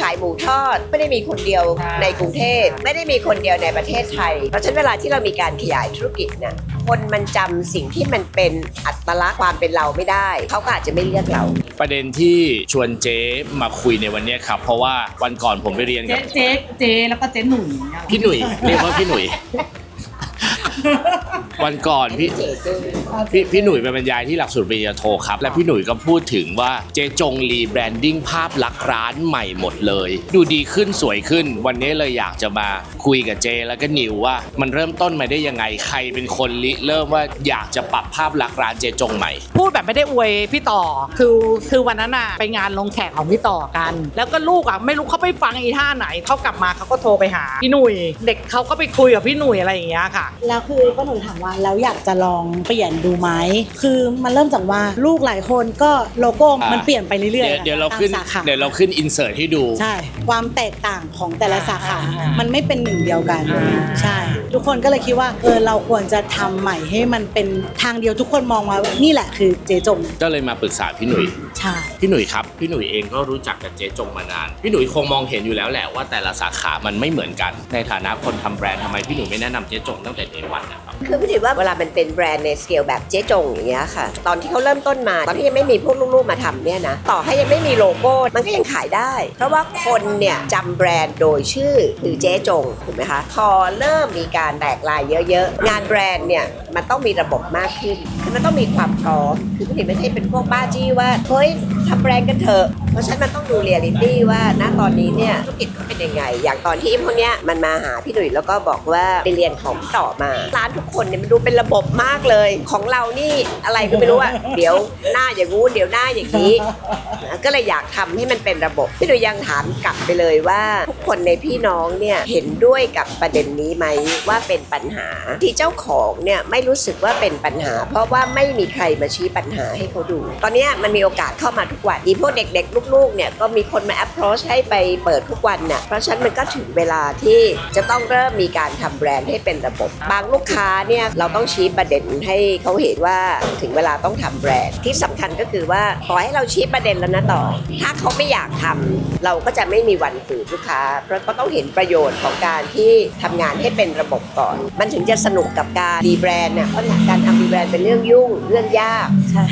ขายหมูทอด ไม่ได้มีคนเดียวในกรุงเทพไม่ได้มีคนเดียวในประเทศไทย เพราะฉะนั้นเวลาที่เรามีการขยายธุรกิจเนี่ยคนมันจำสิ่งที่มันเป็นอัตลักษณ์ความเป็นเราไม่ได้ เขาก็อาจจะไม่เลือกเรา ประเด็นที่ชวนเจ๊มาคุยในวันเนี้ยครับ เพราะว่าวันก่อนผมไปเรียนเจ๊กับเจ๊เจ๊แล้วก็เจ๊หนุ่ยเนี่ยพี่หนุ่ยเรียกว่าพี่หนุ่ย วันก่อนพี่พี่พี่หนุ่ยไปบรรยายที่หลักสูตรปริญญาโทครับ และพี่หนุ่ยก็พูดถึงว่าเจจงรีแบรนดิ้งภาพลักษณ์ร้านใหม่หมดเลย ดูดีขึ้นสวยขึ้น วันนี้เลยอยากจะมาคุยกับเจแล้วก็นิวว่า มันเริ่มต้นมาได้ยังไงใครเป็นคนริเริ่มว่าอยากจะปรับภาพลักษณ์ร้านเจจงใหม่ พูดแบบไม่ได้อวยพี่ต่อคือคือวันนั้นอะไปงานลงแขกของพี่ต่อกัน แล้วก็ลูกอะไม่รู้เขาไปฟังอีท่าไหนเขากลับมาเขาก็โทรไปหาพี่หนุ่ยเด็กเขาก็ไปคุยกับพี่หนุ่ยอะไรอย่างเงี้ยค่ะแล้วคือป้าหนุ่ยถามว่าแล้วอยากจะลองเปลี่ยนดูไหมคือมันเริ่มจากว่าลูกหลายคนก็โลโก้มันเปลี่ยนไปเรื่อยเดี๋ยวๆเดี๋ยวเราขึ้นตมสาขาเดี๋ยวเราขึ้นอินเสิร์ตให้ดูใช่ความแตกต่างของแต่ละสาขาอ่ามัมันไม่เป็นหนึ่งเดียวกันอ่าใช่ ทุกคนก็เลยคิดว่าเออเราควรจะทำใหม่ให้มันเป็นทางเดียวทุกคนมองว่านี่แหละคือเจจงก็เลยมาปรึกษาพี่หนุ่ย ใช่ พี่หนุ่ยครับ พี่หนุ่ยเองก็รู้จักกับเจ๊จงมานาน พี่หนุ่ยคงมองเห็นอยู่แล้วแหละว่าแต่ละสาขามันไม่เหมือนกัน ในฐานะคนทำแบรนด์ทำไมพี่หนุ่ยไม่แนะนำเจ๊จงตั้งแต่เดวันนะครับ คือพี่ถือว่าเวลามันเป็นแบรนด์ในสเกลแบบเจ๊จงอย่างเงี้ยค่ะ ตอนที่เขาเริ่มต้นมา ตอนที่ยังไม่มีพวกลูกๆมาทำเนี่ยนะ ต่อให้ยังไม่มีโลโก้ มันก็ยังขายได้ เพราะว่าคนเนี่ยจำแบรนด์โดยชื่อคือเจ๊จงถูกไหมคะ พอเริ่มมีการแตกลายเยอะๆ งานแบรนด์เนี่ยมันต้องมีระบบมากขึ้น คือมันต้องมีความพร้อม คือพี่ถือไม่ใช่เป็นพวกบ้าจี้ว่า เฮ้ยทำแบรนด์กันเถอะ เพราะฉะนั้นมันต้องดูเรียลิตี้ว่าณตอนนี้เนี่ยธุรกิจเขาเป็นยังไง อย่างตอนที่พวกเนี้ยมันมาหาพี่หนุ่ยแล้วก็บอกว่าไปเรียนของต่อมาร้านทุกคนเนี่ยมันดูเป็นระบบมากเลย ของเรานี่อะไรก็ไม่รู้อะเดี๋ยวหน้าอย่างงู้นเดี๋ยวหน้าอย่างนี้นะก็เลยอยากทำให้มันเป็นระบบพี่หนุ่ยยังถามกลับไปเลยว่าทุกคนในพี่น้องเนี่ยเห็นด้วยกับประเด็นนี้ไหมว่าเป็นปัญหาที่เจ้าของเนี่ยไม่รู้สึกว่าเป็นปัญหา เพราะว่าไม่มีใครมาชี้ปัญหาให้เขาดู ตอนเนี้ยมันมีโอกาสเข้ามาทุกวันอีพวกเด็กๆลูกๆเนี่ยก็มีคนมา approach ให้ไปเปิดทุกวันน่ะเพราะฉะนั้นมันก็ถึงเวลาที่จะต้องเริ่มมีการทำแบรนด์ให้เป็นระบบบางลูกค้าเนี่ยเราต้องชี้ประเด็นให้เขาเห็นว่าถึงเวลาต้องทำแบรนด์ที่สำคัญก็คือว่าขอให้เราชี้ประเด็นแล้วนะต่อ ถ้าเขาไม่อยากทำเราก็จะไม่มีวันฝืนลูกค้า เพราะก็ต้องเห็นประโยชน์ของการที่ทำงานให้เป็นระบบก่อน มันถึงจะสนุกกับการดีแบรนด์เนี่ยเพราะการทำดีแบรนด์เป็นเรื่องยุ่งเรื่องยากใช่